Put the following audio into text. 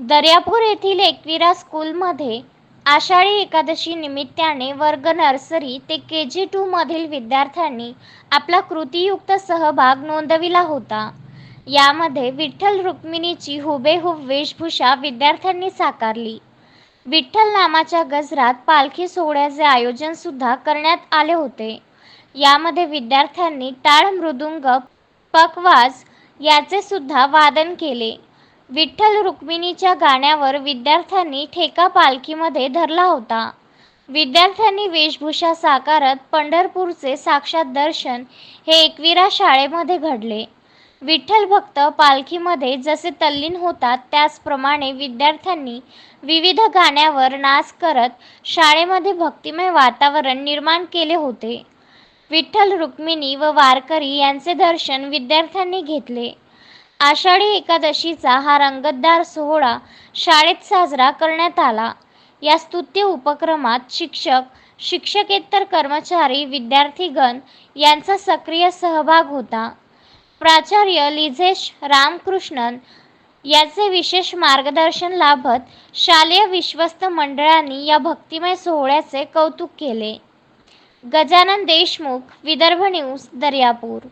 दर्यापूर येथील एकविरा स्कूलमध्ये आषाढी एकादशी निमित्ताने वर्ग नर्सरी ते के जी टूमधील विद्यार्थ्यांनी आपला कृतीयुक्त सहभाग नोंदविला होता. यामध्ये विठ्ठल रुक्मिणीची हुबेहूब वेशभूषा विद्यार्थ्यांनी साकारली. विठ्ठल नामाच्या गजरात पालखी सोहळ्याचे आयोजन सुद्धा करण्यात आले होते. यामध्ये विद्यार्थ्यांनी टाळ मृदुंग पकवाज याचे सुद्धा वादन केले. विठ्ठल रुक्मिणीच्या गाण्यावर विद्यार्थ्यांनी ठेका पालखीमध्ये धरला होता. विद्यार्थ्यांनी वेशभूषा साकारत पंढरपूरचे साक्षात दर्शन हे एकविरा शाळेमध्ये घडले. विठ्ठल भक्त पालखीमध्ये जसे तल्लीन होतात त्याचप्रमाणे विद्यार्थ्यांनी विविध गाण्यावर नाच करत शाळेमध्ये भक्तिमय वातावरण निर्माण केले होते. विठ्ठल रुक्मिणी व वारकरी यांचे दर्शन विद्यार्थ्यांनी घेतले. आषाढी एकादशीचा हा रंगतदार सोहळा शाळेत साजरा करण्यात आला. या स्तुत्य उपक्रमात शिक्षक शिक्षकेतर कर्मचारी विद्यार्थीगण यांचा सक्रिय सहभाग होता. प्राचार्य लिझेश रामकृष्णन याचे विशेष मार्गदर्शन लाभत शालेय विश्वस्त मंडळांनी या भक्तिमय सोहळ्याचे कौतुक केले. गजानन देशमुख विदर्भ न्यूज दर्यापूर.